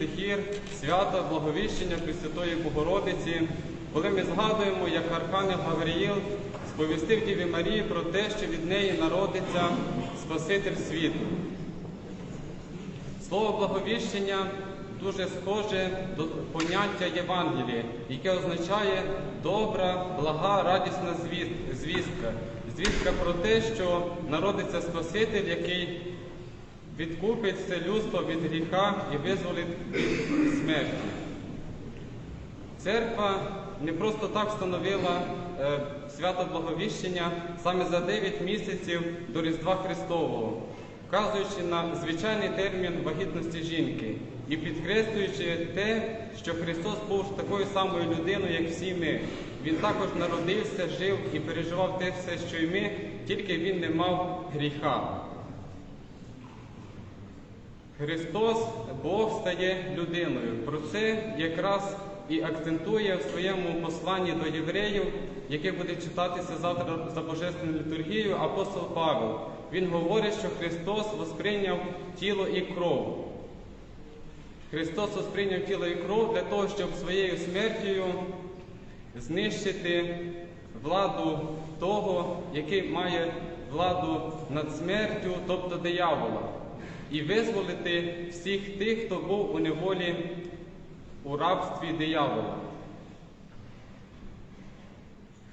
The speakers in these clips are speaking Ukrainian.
стихір свята Благовіщення Пресвятої Богородиці, коли ми згадуємо, як Архангел Гавриїл сповістив Діві Марії про те, що від неї народиться Спаситель світу. Слово благовіщення дуже схоже до поняття Євангелія, яке означає добра, блага, радісна звістка. Звістка про те, що народиться Спаситель, який відкупить все людство від гріха і визволить від смерті. Церква не просто так встановила е, свято Благовіщення саме за 9 місяців до Різдва Христового, вказуючи на звичайний термін вагітності жінки і підкреслюючи те, що Христос був такою самою людиною, як всі ми. Він також народився, жив і переживав те все, що й ми, тільки він не мав гріха. Христос, Бог стає людиною. Про це якраз і акцентує в своєму посланні до євреїв, яке буде читатися завтра за Божественною літургією, апостол Павел. Він говорить, що Христос восприйняв тіло і кров. Христос восприйняв тіло і кров для того, щоб своєю смертю знищити владу того, який має владу над смертю, тобто диявола, і визволити всіх тих, хто був у неволі у рабстві диявола.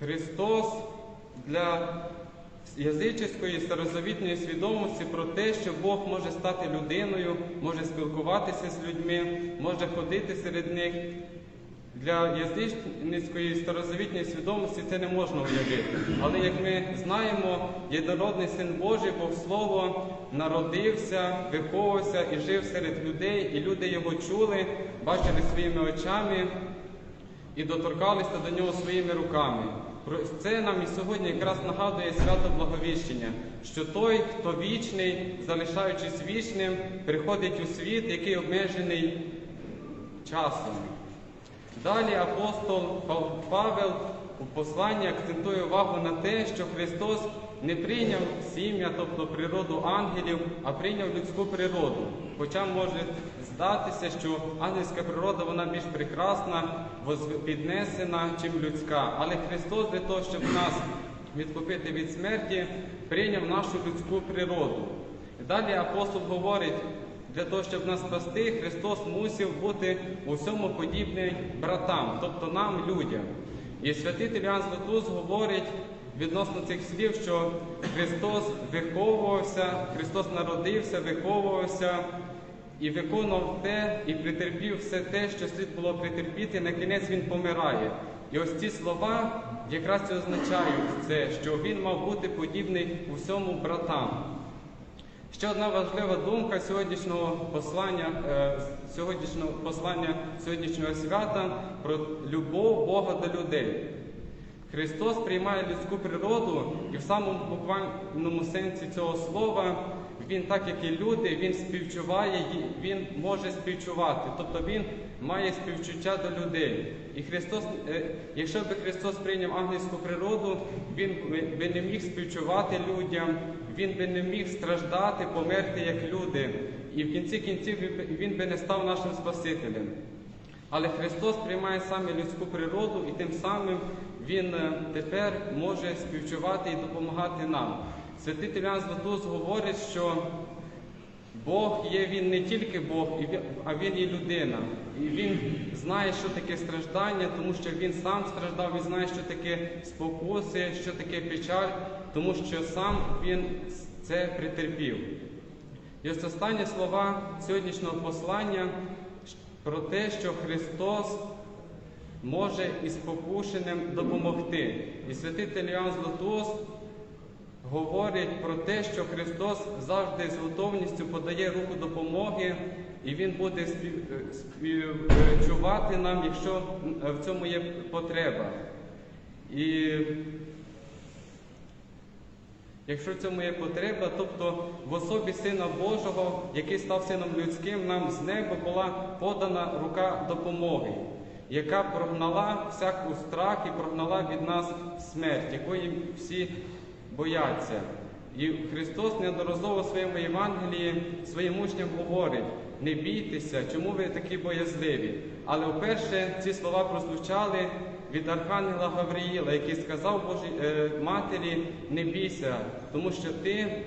Христос для язичської старозавітної свідомості про те, що Бог може стати людиною, може спілкуватися з людьми, може ходити серед них. Для язичницької старозавітньої свідомості це не можна уявити. Але як ми знаємо, єдинородний Син Божий, Бог Слово, народився, виховувався і жив серед людей, і люди його чули, бачили своїми очами і доторкалися до нього своїми руками. Це нам і сьогодні якраз нагадує свято Благовіщення, що той, хто вічний, залишаючись вічним, приходить у світ, який обмежений часом. Далі апостол Павел у посланні акцентує увагу на те, що Христос не прийняв сім'я, тобто природу ангелів, а прийняв людську природу. Хоча може здатися, що ангельська природа вона більш прекрасна, піднесена, чим людська. Але Христос для того, щоб нас відкупити від смерті, прийняв нашу людську природу. Далі апостол говорить, для того, щоб нас спасти, Христос мусив бути у всьому подібний братам, тобто нам, людям. І святитель Іоанн Златус говорить відносно цих слів, що Христос виховувався, Христос народився, виховувався і виконував те, і претерпів все те, що слід було претерпіти, на кінець він помирає. І ось ці слова якраз і означають це, що він мав бути подібний у всьому братам. Ще одна важлива думка сьогоднішнього послання, е, сьогоднішнього послання сьогоднішнього свята про любов Бога до людей. Христос приймає людську природу і в самому буквальному сенсі цього слова Він, так як і люди, Він співчуває, Він може співчувати, тобто Він має співчуття до людей. І Христос, е, якщо би Христос прийняв ангельську природу, Він би- не міг співчувати людям, Він би не міг страждати, померти як люди. І в кінці кінців він би- не став нашим Спасителем. Але Христос приймає саме людську природу і тим самим Він е, тепер може співчувати і допомагати нам. Святитель Іоанн Златус говорить, що Бог є Він не тільки Бог, а Він є людина. І Він знає, що таке страждання, тому що Він сам страждав, Він знає, що таке спокуси, що таке печаль, тому що сам Він це претерпів. І ось останні слова сьогоднішнього послання про те, що Христос може і спокушеним допомогти. І святитель Іоанн Златус говорить про те, що Христос завжди з готовністю подає руку допомоги, і Він буде співчувати нам, якщо в цьому є потреба. І Якщо в цьому є потреба, тобто в особі Сина Божого, який став сином людським, нам з неба була подана рука допомоги, яка прогнала всяку страх і прогнала від нас смерть, якої всі бояться. І Христос неодноразово в своєму Євангелії своїм учням говорить: не бійтеся, чому ви такі боязливі? Але вперше ці слова прозвучали від Архангела Гавриїла, який сказав Божій е, матері: не бійся, тому що ти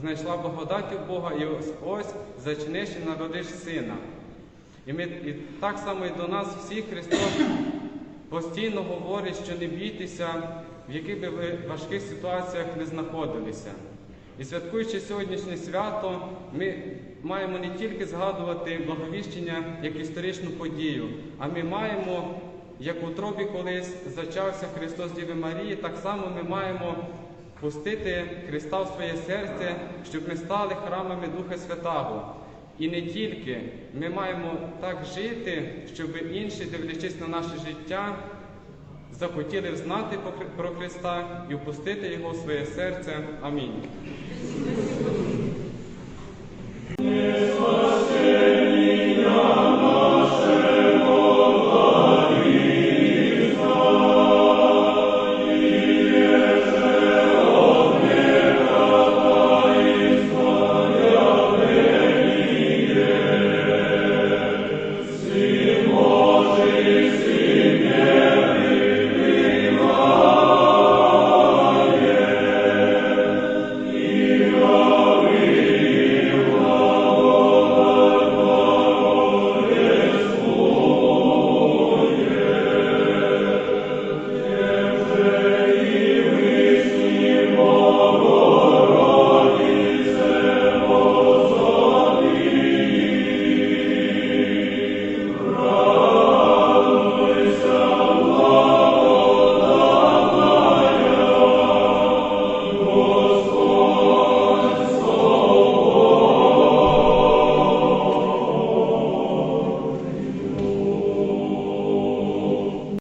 знайшла благодаті в Бога, і ось ось зачнеш і народиш сина. І, ми, і так само і до нас всіх Христос постійно говорить, що не бійтеся, в яких би ви важких ситуаціях не знаходилися. І святкуючи сьогоднішнє свято, ми маємо не тільки згадувати благовіщення як історичну подію, а ми маємо, як у тробі колись зачався Христос Діви Марії, так само ми маємо пустити Христа в своє серце, щоб ми стали храмами Духа Святого. І не тільки ми маємо так жити, щоб інші, дивлячись на наше життя, захотіли взнати про Христа і впустити Його в своє серце. Амінь.